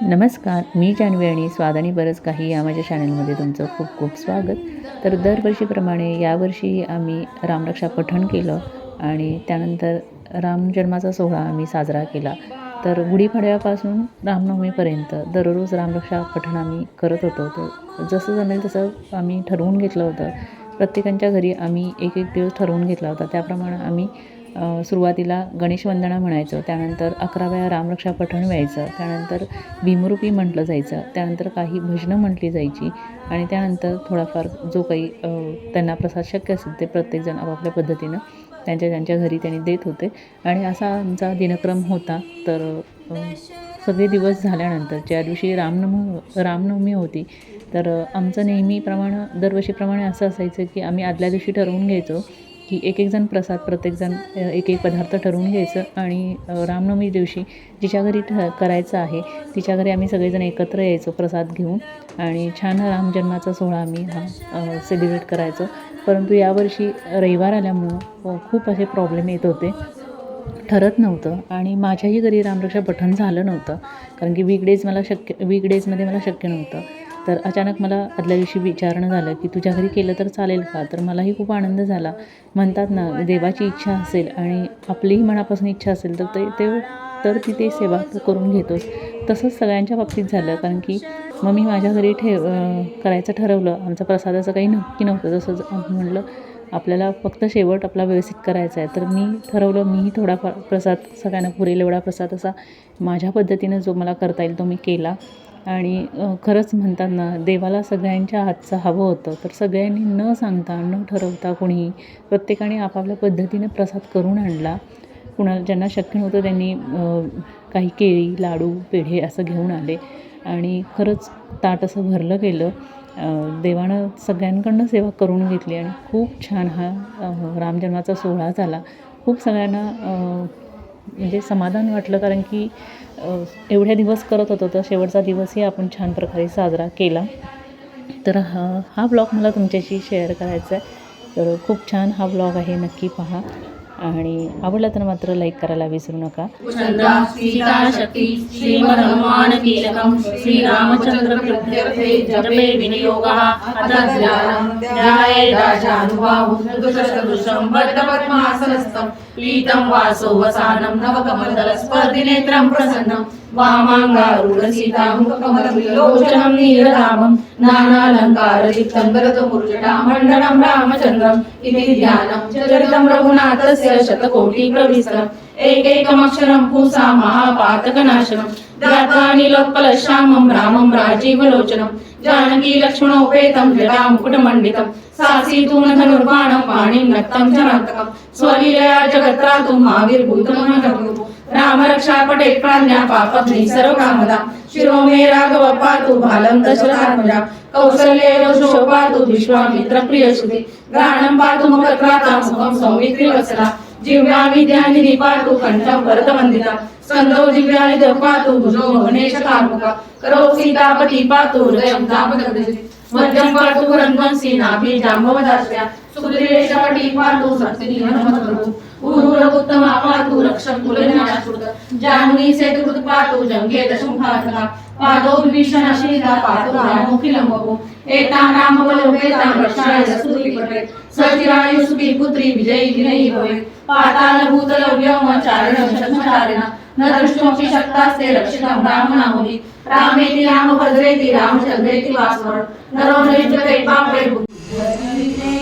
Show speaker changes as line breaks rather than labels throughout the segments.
नमस्कार मी जान्हवी आणि स्वाद बरंच काही या माझ्या चॅनलमध्ये तुमचं खूप खूप स्वागत. तर दरवर्षीप्रमाणे यावर्षी आम्ही रामरक्षा पठण केलं आणि त्यानंतर रामजन्माचा सोहळा आम्ही साजरा केला. तर गुढीपाडव्यापासून रामनवमीपर्यंत दररोज रामरक्षा पठण आम्ही करत होतो. तर जसं जमेल तसं आम्ही ठरवून घेतलं होतं. प्रत्येकांच्या घरी आम्ही एक एक दिवस ठरवून घेतला होता. त्याप्रमाणे आम्ही सुरुवातीला गणेशवंदना म्हणायचं म्हणायचो त्यानंतर अकरा वेळा रामरक्षा पठण व्हायचं त्यानंतर भीमरूपी म्हटलं जायचं त्यानंतर काही भजनं म्हटली जायची आणि त्यानंतर थोडाफार जो काही त्यांना प्रसाद शक्य असेल ते प्रत्येकजण आपापल्या पद्धतीनं त्यांच्या त्यांच्या घरी त्यांनी देत होते. आणि असा आमचा दिनक्रम होता. तर सगळे दिवस झाल्यानंतर ज्या दिवशी रामनवमी रामनवमी होती तर आमचं नेहमीप्रमाणे दरवर्षीप्रमाणे असं असायचं की आम्ही आदल्या दिवशी ठरवून घ्यायचो की एक एक जण प्रसाद प्रत्येकजण एक एक पदार्थ ठरवून घ्यायचं आणि रामनवमी दिवशी जिच्या घरी ठ करायचं आहे तिच्या घरी आम्ही सगळेजण एकत्र यायचो प्रसाद घेऊन आणि छान रामजन्माचा सोहळा आम्ही हा सेलिब्रेट करायचो. परंतु यावर्षी रविवार आल्यामुळं खूप असे प्रॉब्लेम येत होते. ठरत नव्हतं आणि माझ्याही घरी रामरक्षा पठण झालं नव्हतं. कारण की वीकडेज मला शक्य वीकडेजमध्ये मला शक्य नव्हतं. तर अचानक मला आदल्या दिवशी विचारणं झालं की तुझ्या घरी केलं तर चालेल का? तर मलाही खूप आनंद झाला. म्हणतात ना देवाची इच्छा असेल आणि आपलीही मनापासून इच्छा असेल तर ते ते तर तिथे सेवा करून घेतोस. तसंच सगळ्यांच्या बाबतीत झालं कारण की मग मी माझ्या घरी ठेव करायचं ठरवलं. आमचं प्रसादाचं काही नक्की नव्हतं. जसं म्हणलं म्हटलं आपल्याला फक्त शेवट आपला व्यवस्थित करायचा आहे. तर मी ठरवलं मीही थोडाफार प्रसाद सगळ्यांना पुरेल एवढा प्रसाद असा माझ्या पद्धतीनं जो मला करता येईल तो मी केला. आणि खरंच म्हणतात ना देवाला सगळ्यांच्या हातचं हवं होतं. तर सगळ्यांनी न सांगता न ठरवता कोणीही प्रत्येकाने आपापल्या पद्धतीने प्रसाद करून आणला. कुणाला ज्यांना शक्य नव्हतं त्यांनी काही केळी लाडू पेढे असं घेऊन आले. आणि खरंच ताट असं भरलं गेलं. देवानं सगळ्यांकडनं सेवा करून घेतली आणि खूप छान हा रामजन्माचा सोहळा झाला. खूप सगळ्यांना म्हणजे समाधान वाटलं कारण की एवढ्या दिवस करत होतो तर शेवटचा दिवसही आपण छान प्रकारे साजरा केला. तर हा हा ब्लॉग मला तुमच्याशी शेअर करायचा आहे. तर खूप छान हा ब्लॉग आहे नक्की पहा. आणि आवडला तर मात्र लाईक करायला विसरू नका.
चंद्रा श्री श्रीरामचंद्र प्रत्यर्थे पीतं वासो वसानं नवकमलदलस्पर्धिनेत्रं प्रसन्नं वामाङ्गारूढसीतामुखकमलविलोचनं नीररामं नानालङ्कारयुक्तं गरतमुर्जटामण्डलं रामचन्द्रम् इति ध्यानं चरितं रघुनाथस्य शतकोटिप्रविस्तम् एकैकमक्षरं पुंसा महापातकनाशनं ध्यात्वा नीलोत्पलश्यामं रामं राजीवलोचनं जानकी लक्ष्मणोपेतं जटामुकुटमण्डितं सासीतून धनुर्बाणं पाणिं नक्तं जनान्तकं स्वलीलया जगत्रातुं आविर्भूतमनघटुः रामरक्षापटे प्राज्ञा पापग्नि सर्वकामदा शिरो मे राघव पातु बालं दशरथात्मजा कौसल्ये रोषो पातु विश्वामित्र प्रियसुते घ्राणं पातु मुखत्रातां मुखं सौमित्रिवत्सला जिह्वा विद्यानिधि पातु कण्ठं भरतवन्दिता स्कन्दो दिव्यानिध पातु भुजो गणेशकार्मुका करो सीतापति पातु हृदयं तापदग्धि मध्यं पातु रन्ध्वंसि नाभि जाम्बवदाश्रया सुग्रीवेशपटी पातु सत्सिनी हनुमतप्रभु उरुरगुत्तमा पातु रक्षं कुलविनाशकृत जाह्नवी सेतुकृत पातु जङ्गे दशमुखात्मका पादो विभीषण शीला पातु रामोखिलं एतानां रक्षाय पुत्री विजयी विनयी भवे। पातालभूतलव्योमचारिणं न दृष्टोऽपि शक्तास्ते रक्षितं रामनामोहि रामेति रामभद्रेति रामचन्द्रेति वासवण नरो न पापे
धरिले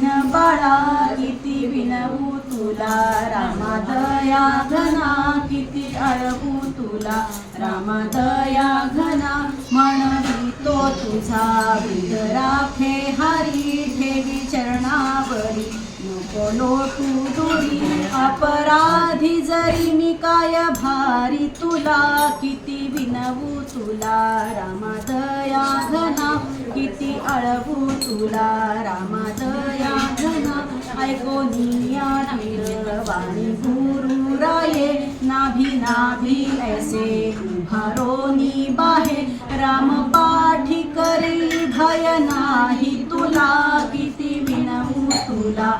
कोणी दीन बाळा किती विनवू तुला. रामादया घना किती अळवू तुला. रामादया घना म्हणवी तो तुझा. विध राखे हरी ठेवी चरणावरी. नको लोटू दुरी अपराधी जरी मी काय भारी तुला. किती विनवू तुला. रामादया घना किती अळवू तुला. राम ऐकोनिया वाणी नाभी नाभी ऐसे उभारोनी बाहे राम पाठी करी भय नाही तुला किती विनवू तुला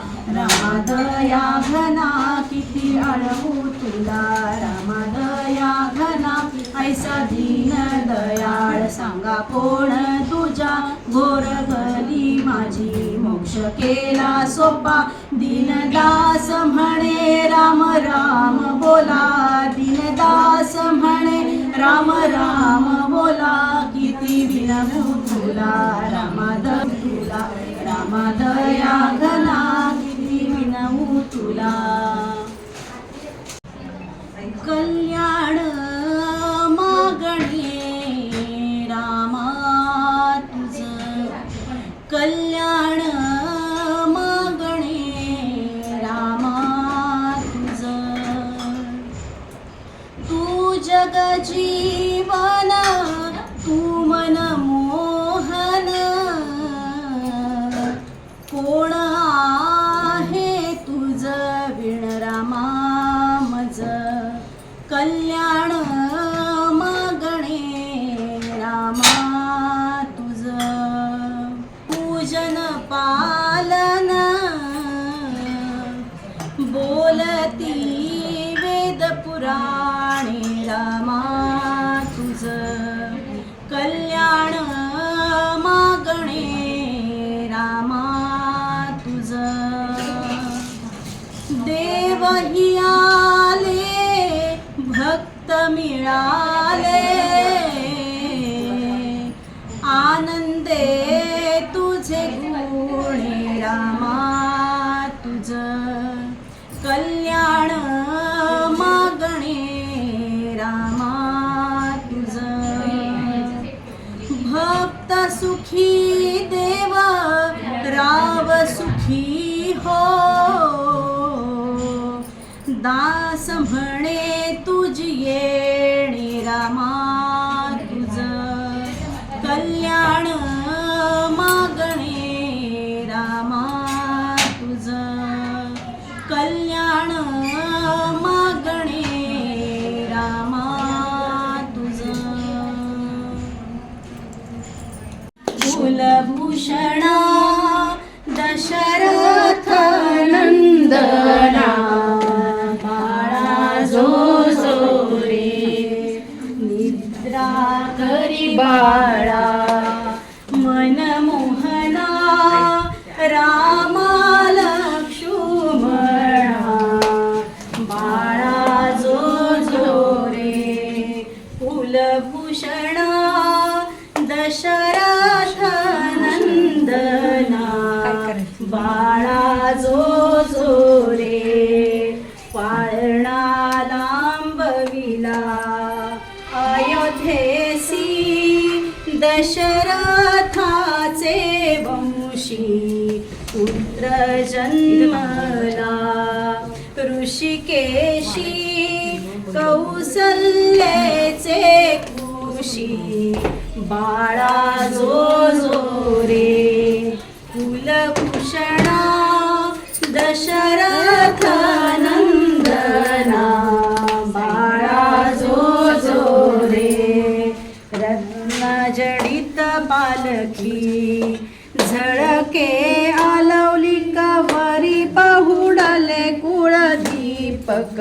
रामाद दया घना किती अळवू तुला. रामा दया घना ऐसा दीन दयाळ सांगा कोण तुझ्या घोर गली माझी. मोक्ष केला सोपा दीनदास म्हणे राम राम बोला. दीनदास म्हणे राम राम बोला. किती विनभू तुला रामाद तुला. रामादया घना किती पूजन पालन। बोलती वेद पुराणे रामा तुझ। कल्याण मागणे रामा तुझ। देवही आले भक्त मिळाले। सुखी देव राव सुखी हो। दास म्हणे कुलभूषणा दशरथ नंदना बाळा जो जो रे निद्रा करी बाळा. कौसल्येचे खुशी बाळा जो जो रे. कुलभूषणा दशरथ नंदना बाळा जो जो रे. रत्नजडित पालखी झळके आलवली कवरी पाहुडले कुळदीपक